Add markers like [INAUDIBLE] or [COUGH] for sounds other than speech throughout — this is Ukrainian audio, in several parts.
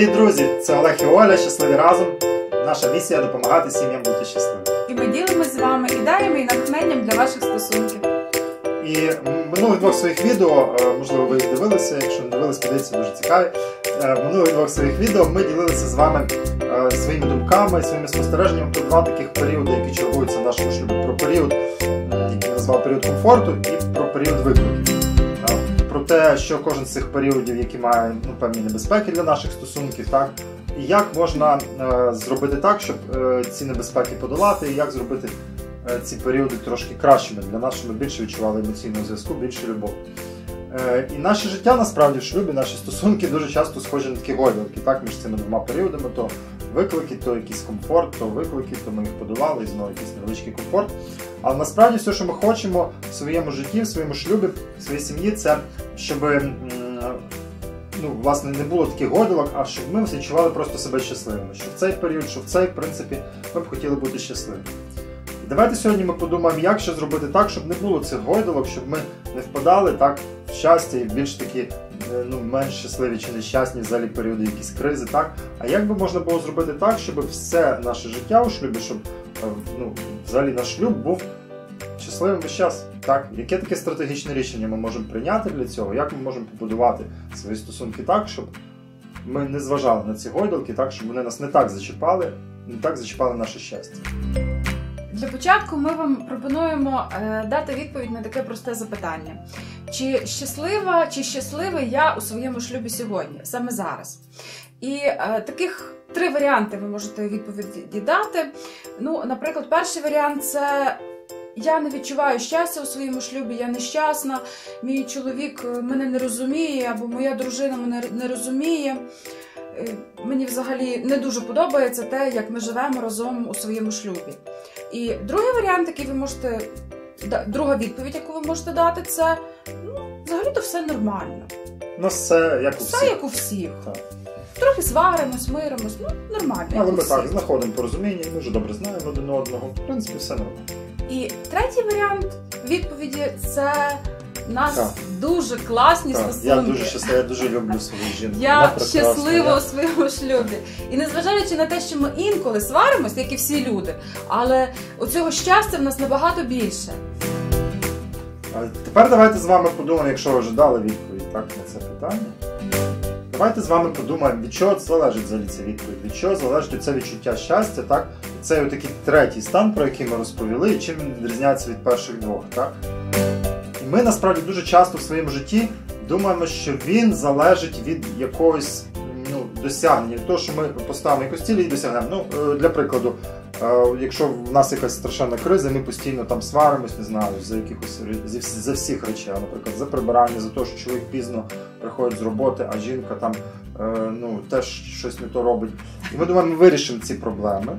Привіт, друзі! Це Олег і Оля, щасливі разом. Наша місія допомагати сім'ям бути щасливими. І ми ділимося з вами ідеями і натхненням для ваших стосунків. І минулих двох своїх відео, е, можливо, ви їх дивилися, якщо не дивилися, подивіться, дуже цікаві. Е, минулих двох своїх відео ми ділилися з вами е, своїми думками, своїми спостереженнями про два таких періоди, які чергуються в нашому шлюбі. Про період, який назвав період комфорту, і про період викликів. Те, що кожен з цих періодів, які має ну, певні небезпеки для наших стосунків, так і як можна е, зробити так, щоб е, ці небезпеки подолати, і як зробити е, ці періоди трошки кращими для нас, щоб ми більше відчували емоційного зв'язку, більше любов. Е, І наше життя насправді в шлюбі, наші стосунки дуже часто схожі на такі гойдалки, так, між цими двома періодами, то виклики, то якийсь комфорт, то виклики, то ми їх подолали, і знову якийсь невеличкий комфорт. Але насправді все, що ми хочемо в своєму житті, в своєму шлюбі, в своїй сім'ї, це щоб ну, власне, не було таких годилок, а щоб ми відчували просто себе щасливими. Що в цей період, що в цей, в принципі, ми б хотіли бути щасливими. Давайте сьогодні ми подумаємо, як ще зробити так, щоб не було цих гойдалок, щоб ми не впадали так в щастя і більш такі е, ну, менш щасливі чи нещасні взагалі періоди, якісь кризи, так? А як би можна було зробити так, щоб все наше життя у шлюбі, щоб е, ну, взагалі наш шлюб був щасливим весь час? Так? Яке таке стратегічне рішення ми можемо прийняти для цього? Як ми можемо побудувати свої стосунки так, щоб ми не зважали на ці гойдалки, так, щоб вони нас не так зачіпали, не так зачіпали наше щастя? Для початку ми вам пропонуємо е, дати відповідь на таке просте запитання: чи щаслива, чи щасливий я у своєму шлюбі сьогодні, саме зараз? І е, таких три варіанти ви можете відповіді дати. Ну, наприклад, перший варіант це. Я не відчуваю щастя у своєму шлюбі, я нещасна, мій чоловік е, мене не розуміє, або моя дружина мене не розуміє. Е, Мені взагалі не дуже подобається те, як ми живемо разом у своєму шлюбі. І другий варіант, який ви можете друга відповідь, яку ви можете дати, це ну, взагалі-то все нормально. Ну, все як у Все як у всіх. Так. Трохи сваримось, миримось, ну нормально. Але ми так всіх. знаходимо порозуміння, ми вже добре знаємо один одного. В принципі, все нормально. І третій варіант відповіді це у нас Так. дуже класні Так, стосунки. я дуже щасливий, я дуже люблю свою жінку. Я щаслива я- у своєму шлюбі. І незважаючи на те, що ми інколи сваримось, як і всі люди, але оцього щастя в нас набагато більше. А Тепер давайте з вами подумаємо, якщо ви вже дали відповідь так, на це питання. Давайте з вами подумаємо, від чого залежить взагалі ця відповідь, від чого залежить це відчуття щастя, так? Це такий третій стан, про який ми розповіли, і чим він відрізняється від перших двох. Так? Ми насправді дуже часто в своєму житті думаємо, що він залежить від якогось ну, досягнення, від що ми поставимо якусь цілі і досягнемо. Ну, е, для прикладу, Е, Якщо в нас якась страшенна криза, ми постійно там сваримось, не знаю, за якихось за всіх речей, наприклад, за прибирання, за те, що чоловік пізно приходить з роботи, а жінка там е, ну, теж щось не то робить. І ми думаємо, ми вирішимо ці проблеми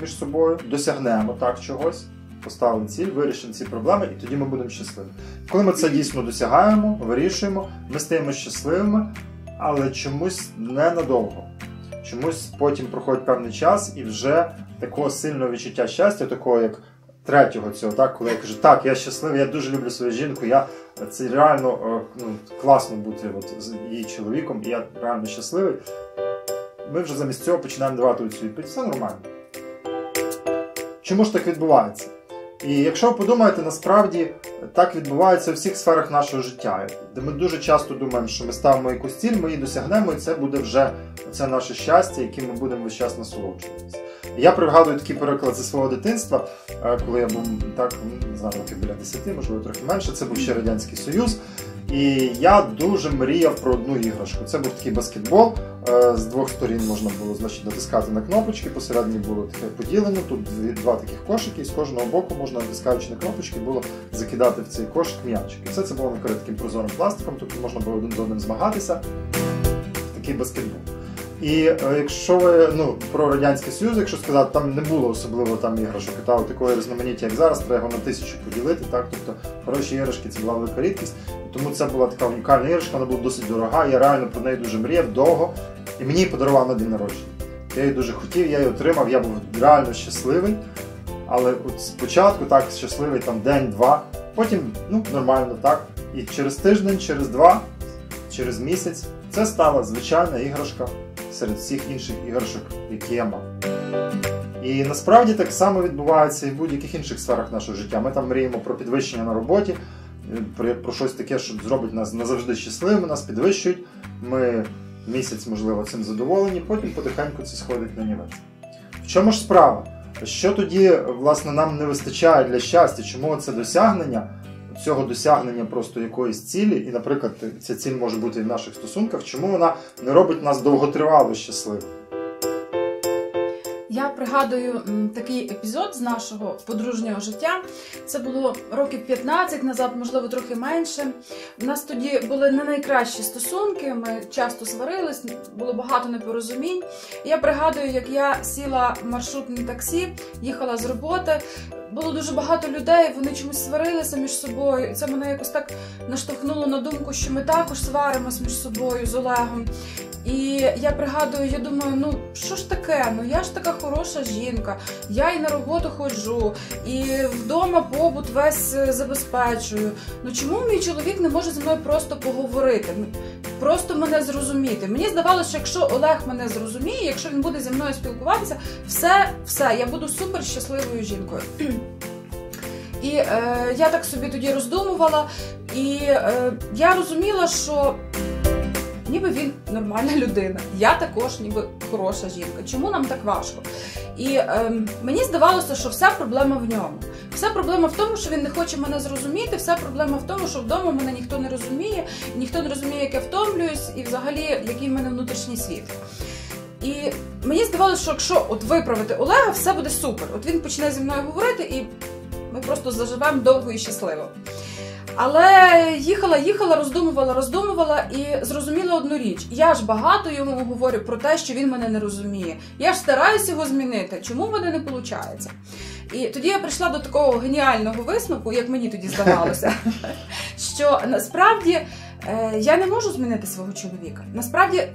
між собою, досягнемо так чогось, поставимо ціль, вирішимо ці проблеми, і тоді ми будемо щасливі. Коли ми це дійсно досягаємо, вирішуємо, ми стаємо щасливими, але чомусь ненадовго. Чомусь потім проходить певний час і вже такого сильного відчуття щастя, такого як третього цього, так, коли я кажу, так, я щасливий, я дуже люблю свою жінку, я це реально е, ну, класно бути от, з її чоловіком, і я реально щасливий. Ми вже замість цього починаємо давати цю відповідь. Все нормально. Чому ж так відбувається? І якщо ви подумаєте, насправді так відбувається у всіх сферах нашого життя, де ми дуже часто думаємо, що ми ставимо якусь ціль, ми її досягнемо, і це буде вже це наше щастя, яким ми будемо весь час насолоджуватися. Я пригадую такий переклад зі свого дитинства, е, коли я був так, не знаю, років біля 10, можливо, трохи менше. Це був ще Радянський Союз. І я дуже мріяв про одну іграшку. Це був такий баскетбол. е, З двох сторін можна було значить, натискати на кнопочки, посередині було таке поділено. Тут два таких кошики, і з кожного боку можна, натискаючи на кнопочки, було закидати в цей кошик м'ячик. І все це було накрите таким прозорим пластиком, тобто можна було один з одним змагатися. Такий баскетбол. І е, якщо ви ну про радянський союз, якщо сказати, там не було особливо там іграшок та такої різноманіття, як зараз, треба його на тисячу поділити. Так, тобто хороші іграшки це була велика рідкість. Тому це була така унікальна іграшка, вона була досить дорога. Я реально про неї дуже мріяв довго, і мені її подарував на день народження. Я її дуже хотів, я її отримав, я був реально щасливий. Але от спочатку так щасливий там день-два, потім ну нормально так. І через тиждень, через два, через місяць це стала звичайна іграшка серед всіх інших іграшок, які я мав. І насправді так само відбувається і в будь-яких інших сферах нашого життя. Ми там мріємо про підвищення на роботі, про, про щось таке, що зробить нас назавжди щасливими, нас підвищують. Ми місяць, можливо, цим задоволені, потім потихеньку це сходить на нівець. В чому ж справа? Що тоді, власне, нам не вистачає для щастя? Чому це досягнення? Цього досягнення просто якоїсь цілі, і, наприклад, ця ціль може бути і в наших стосунках, чому вона не робить нас довготривало щасливими? Я пригадую такий епізод з нашого подружнього життя. Це було років 15 назад, можливо, трохи менше. У нас тоді були не найкращі стосунки. Ми часто сварились, було багато непорозумінь. Я пригадую, як я сіла в маршрутне таксі, їхала з роботи. Було дуже багато людей, вони чомусь сварилися між собою. Це мене якось так наштовхнуло на думку, що ми також сваримось між собою з Олегом. І я пригадую, я думаю, ну що ж таке? Ну я ж така хороша жінка, я і на роботу ходжу, і вдома побут весь е, забезпечую. Ну чому мій чоловік не може зі мною просто поговорити? Просто мене зрозуміти. Мені здавалося, що якщо Олег мене зрозуміє, якщо він буде зі мною спілкуватися, все, все, я буду супер щасливою жінкою. І е, я так собі тоді роздумувала, і е, я розуміла, що ніби він нормальна людина. Я також, ніби хороша жінка. Чому нам так важко? І е, мені здавалося, що вся проблема в ньому. Вся проблема в тому, що він не хоче мене зрозуміти. Вся проблема в тому, що вдома мене ніхто не розуміє, ніхто не розуміє, як я втомлююсь, і взагалі який в мене внутрішній світ. І мені здавалося, що якщо от виправити Олега, все буде супер. От він почне зі мною говорити, і ми просто заживемо довго і щасливо. Але їхала, їхала, роздумувала, роздумувала і зрозуміла одну річ. Я ж багато йому говорю про те, що він мене не розуміє. Я ж стараюся його змінити. Чому в мене не виходить? І тоді я прийшла до такого геніального висновку, як мені тоді здавалося, [LAUGHS] що насправді е, я не можу змінити свого чоловіка. Насправді,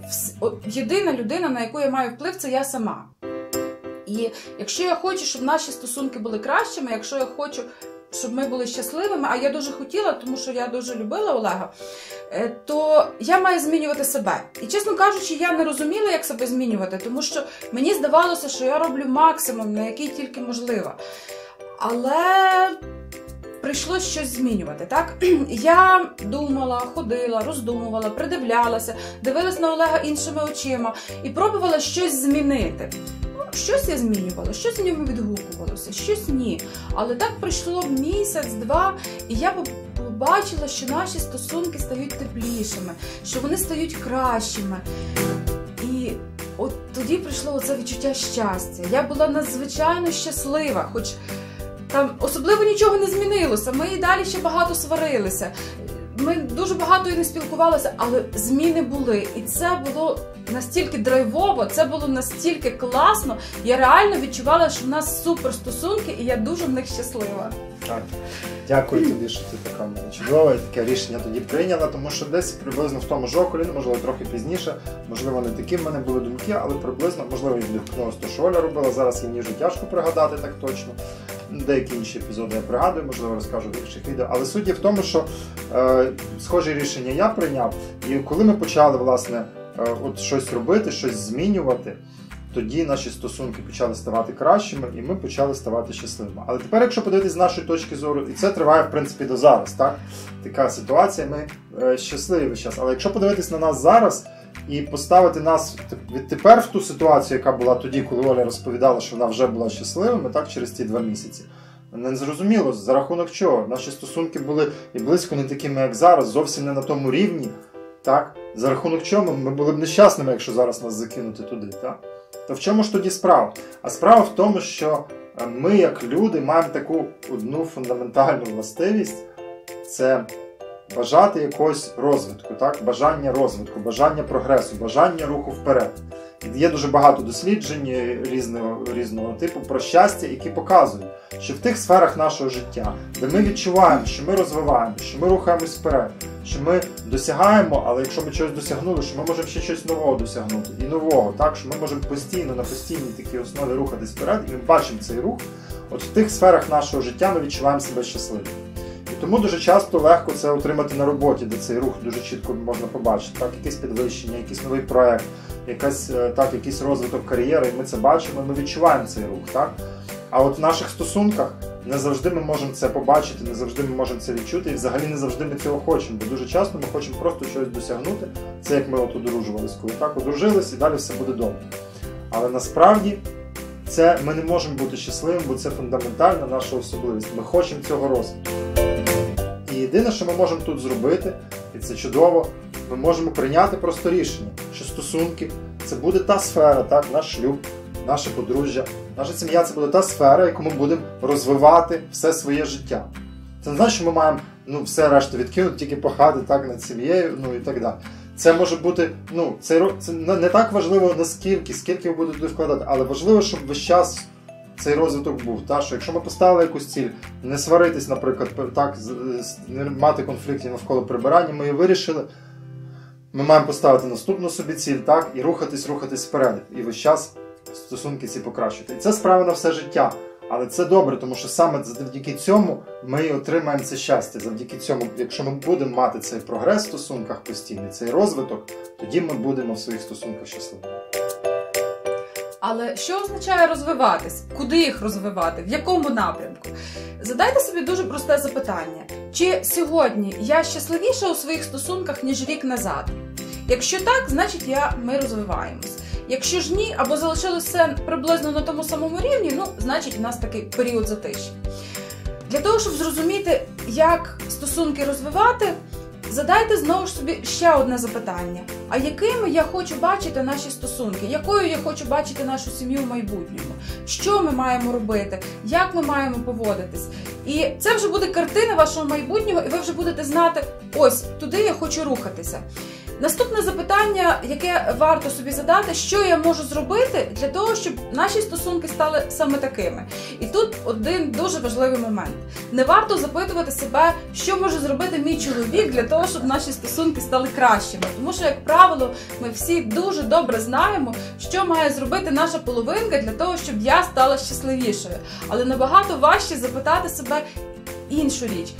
єдина людина, на яку я маю вплив, це я сама. І якщо я хочу, щоб наші стосунки були кращими, якщо я хочу щоб ми були щасливими, а я дуже хотіла, тому що я дуже любила Олега, е, то я маю змінювати себе. І, чесно кажучи, я не розуміла, як себе змінювати, тому що мені здавалося, що я роблю максимум, на який тільки можливо. Але прийшлось щось змінювати. так? [CLEARS THROAT] Я думала, ходила, роздумувала, придивлялася, дивилась на Олега іншими очима і пробувала щось змінити. Щось я змінювала, щось в ньому відгукувалося, щось ні. Але так пройшло місяць-два, і я побачила, що наші стосунки стають теплішими, що вони стають кращими. І от тоді прийшло оце відчуття щастя. Я була надзвичайно щаслива, хоч там особливо нічого не змінилося. Ми і далі ще багато сварилися. Ми дуже багато і не спілкувалися, але зміни були. І це було настільки драйвово, це було настільки класно. Я реально відчувала, що в нас супер стосунки, і я дуже в них щаслива. Так, дякую тобі, що ти така чудова таке рішення тоді прийняла, тому що десь приблизно в тому ж околі, ну, можливо, трохи пізніше, можливо, не такі в мене були думки, але приблизно, можливо, і відгукнулося що Оля робила. Зараз її ніжу тяжко пригадати так точно. Деякі інші епізоди я пригадую, можливо, розкажу в інших відео. Але суть в тому, що е, схожі рішення я прийняв, і коли ми почали, власне. Е, от щось робити, щось змінювати, тоді наші стосунки почали ставати кращими, і ми почали ставати щасливими. Але тепер, якщо подивитися з нашої точки зору, і це триває в принципі до зараз, так? Така ситуація, ми е, щасливі весь час. Але якщо подивитись на нас зараз і поставити нас відтепер в ту ситуацію, яка була тоді, коли Оля розповідала, що вона вже була щасливими, так через ті два місяці. Не зрозуміло, за рахунок чого. Наші стосунки були і близько не такими, як зараз, зовсім не на тому рівні. Так? За рахунок чому ми були б нещасними, якщо зараз нас закинути туди. Так? То в чому ж тоді справа? А справа в тому, що е, ми, як люди, маємо таку одну фундаментальну властивість це бажати якогось розвитку, так? бажання розвитку, бажання прогресу, бажання руху вперед. Є дуже багато досліджень різного різного типу про щастя, які показують, що в тих сферах нашого життя, де ми відчуваємо, що ми розвиваємо, що ми рухаємось вперед, що ми досягаємо, але якщо ми чогось досягнули, що ми можемо ще щось нового досягнути і нового, так що ми можемо постійно на постійній такій основі рухатись вперед, і ми бачимо цей рух. От в тих сферах нашого життя ми відчуваємо себе щасливими. Тому дуже часто легко це отримати на роботі, де цей рух дуже чітко можна побачити. Так, якесь підвищення, якийсь новий проект, якась е, так, якийсь розвиток кар'єри, і ми це бачимо, ми відчуваємо цей рух. Так? А от в наших стосунках не завжди ми можемо це побачити, не завжди ми можемо це відчути, і взагалі не завжди ми цього хочемо. Бо дуже часто ми хочемо просто щось досягнути. Це як ми от одружувались, коли так одружились і далі все буде добре. Але насправді це ми не можемо бути щасливим, бо це фундаментальна наша особливість. Ми хочемо цього розвитку. Єдине, що ми можемо тут зробити, і це чудово, ми можемо прийняти просто рішення, що стосунки це буде та сфера, так, наш шлюб, наше подружжя, наша сім'я це буде та сфера, яку ми будемо розвивати все своє життя. Це не значить, що ми маємо ну, все решта відкинути, тільки пахати так над сім'єю, ну і так далі. Це може бути, ну, це, це не так важливо наскільки, скільки ви будете вкладати, але важливо, щоб весь час цей розвиток був. Та, що Якщо ми поставили якусь ціль, не сваритись, наприклад, так, не мати конфліктів навколо прибирання, ми її вирішили. Ми маємо поставити наступну собі ціль, так, і рухатись, рухатись вперед. І весь час стосунки ці покращити. І це справа на все життя. Але це добре, тому що саме завдяки цьому ми і отримаємо це щастя. Завдяки цьому, якщо ми будемо мати цей прогрес в стосунках постійний, цей розвиток, тоді ми будемо в своїх стосунках щасливими. Але що означає розвиватись? Куди їх розвивати? В якому напрямку? Задайте собі дуже просте запитання: чи сьогодні я щасливіша у своїх стосунках, ніж рік назад? Якщо так, значить я, ми розвиваємось. Якщо ж ні, або залишилося приблизно на тому самому рівні, ну, значить, у нас такий період затиші. Для того, щоб зрозуміти, як стосунки розвивати, задайте знову ж собі ще одне запитання: а якими я хочу бачити наші стосунки, якою я хочу бачити нашу сім'ю в майбутньому? Що ми маємо робити, як ми маємо поводитись? І це вже буде картина вашого майбутнього, і ви вже будете знати, ось туди я хочу рухатися. Наступне запитання, яке варто собі задати, що я можу зробити для того, щоб наші стосунки стали саме такими. І тут один дуже важливий момент: не варто запитувати себе, що може зробити мій чоловік для того, щоб наші стосунки стали кращими. Тому що, як правило, ми всі дуже добре знаємо, що має зробити наша половинка для того, щоб я стала щасливішою. Але набагато важче запитати себе іншу річ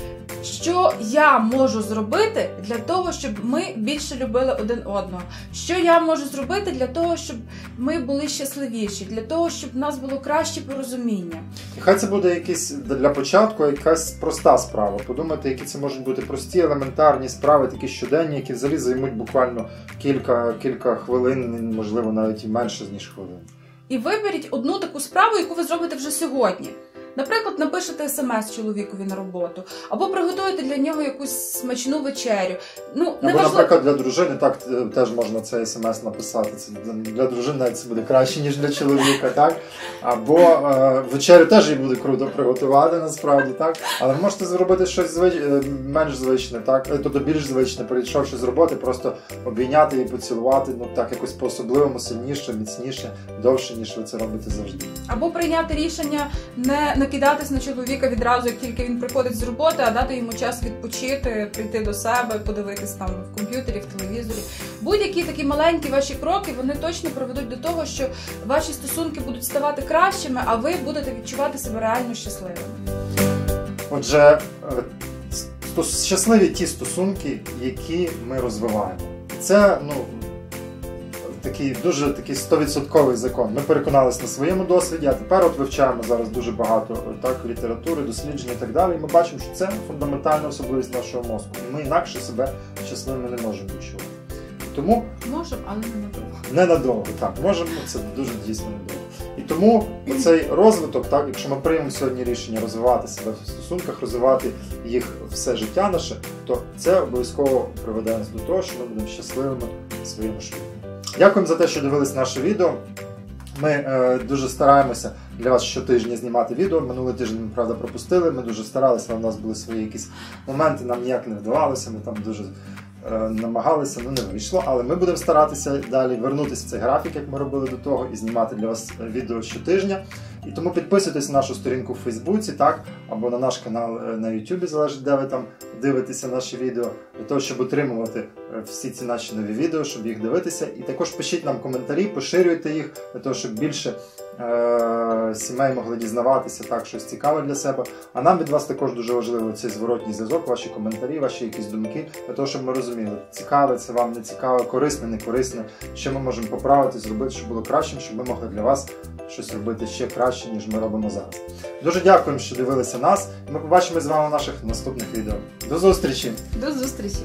що я можу зробити для того, щоб ми більше любили один одного. Що я можу зробити для того, щоб ми були щасливіші, для того, щоб в нас було краще порозуміння. І хай це буде якийсь для початку, якась проста справа. Подумайте, які це можуть бути прості, елементарні справи, такі щоденні, які взагалі займуть буквально кілька, кілька хвилин, можливо, навіть і менше ніж хвилин. І виберіть одну таку справу, яку ви зробите вже сьогодні. Наприклад, напишете смс чоловікові на роботу, або приготуєте для нього якусь смачну вечерю. Ну, Або, неважливо... наприклад, для дружини так е, теж можна цей смс написати. Це Для дружини навіть це буде краще, ніж для чоловіка, так? Або е, вечерю теж їй буде круто приготувати, насправді, так? Але ви можете зробити щось звич... Е, менш звичне, так? Е, тобто більш звичне, прийшовши з роботи, просто обійняти і поцілувати, ну так, якось по-особливому, сильніше, міцніше, довше, ніж ви це робите завжди. Або прийняти рішення не накидатись на чоловіка відразу, як тільки він приходить з роботи, а дати йому час відпочити, прийти до себе, подивитись там в комп'ютері, в телевізорі. Будь-які такі маленькі ваші кроки вони точно приведуть до того, що ваші стосунки будуть ставати кращими, а ви будете відчувати себе реально щасливими. Отже, е, щасливі ті стосунки, які ми розвиваємо. Це ну такий дуже такий стовідсотковий закон. Ми переконалися на своєму досвіді, а тепер от вивчаємо зараз дуже багато так літератури, досліджень і так далі. І ми бачимо, що це фундаментальна особливість нашого мозку. І ми інакше себе щасливими не можемо відчувати. Тому можемо, але не надовго. Ненадовго, так. Можемо, це дуже дійсно недовго. І тому цей розвиток, так, якщо ми приймемо сьогодні рішення розвивати себе в стосунках, розвивати їх все життя наше, то це обов'язково приведе нас до того, що ми будемо щасливими в своєму шлюбі. Дякуємо за те, що дивились наше відео. Ми е, дуже стараємося для вас щотижня знімати відео. Минулий тиждень ми правда пропустили. Ми дуже старалися, але в нас були свої якісь моменти, нам ніяк не вдавалося. Ми там дуже е, намагалися, ну не вийшло. Але ми будемо старатися далі вернутися в цей графік, як ми робили до того, і знімати для вас відео щотижня. І тому підписуйтесь на нашу сторінку в Фейсбуці, так, або на наш канал е, на Ютубі, залежить, де ви там дивитеся наші відео, для того, щоб отримувати е, всі ці наші нові відео, щоб їх дивитися. І також пишіть нам коментарі, поширюйте їх, для того, щоб більше сімей могли дізнаватися так, щось цікаве для себе. А нам від вас також дуже важливо цей зворотній зв'язок, ваші коментарі, ваші якісь думки, для того, щоб ми розуміли, цікаве це вам, не цікаве, корисне, не корисне, що ми можемо поправити, зробити, щоб було кращим, щоб ми могли для вас щось робити ще краще, ніж ми робимо зараз. Дуже дякуємо, що дивилися нас. Ми побачимо з вами в наших наступних відео. До зустрічі! До зустрічі!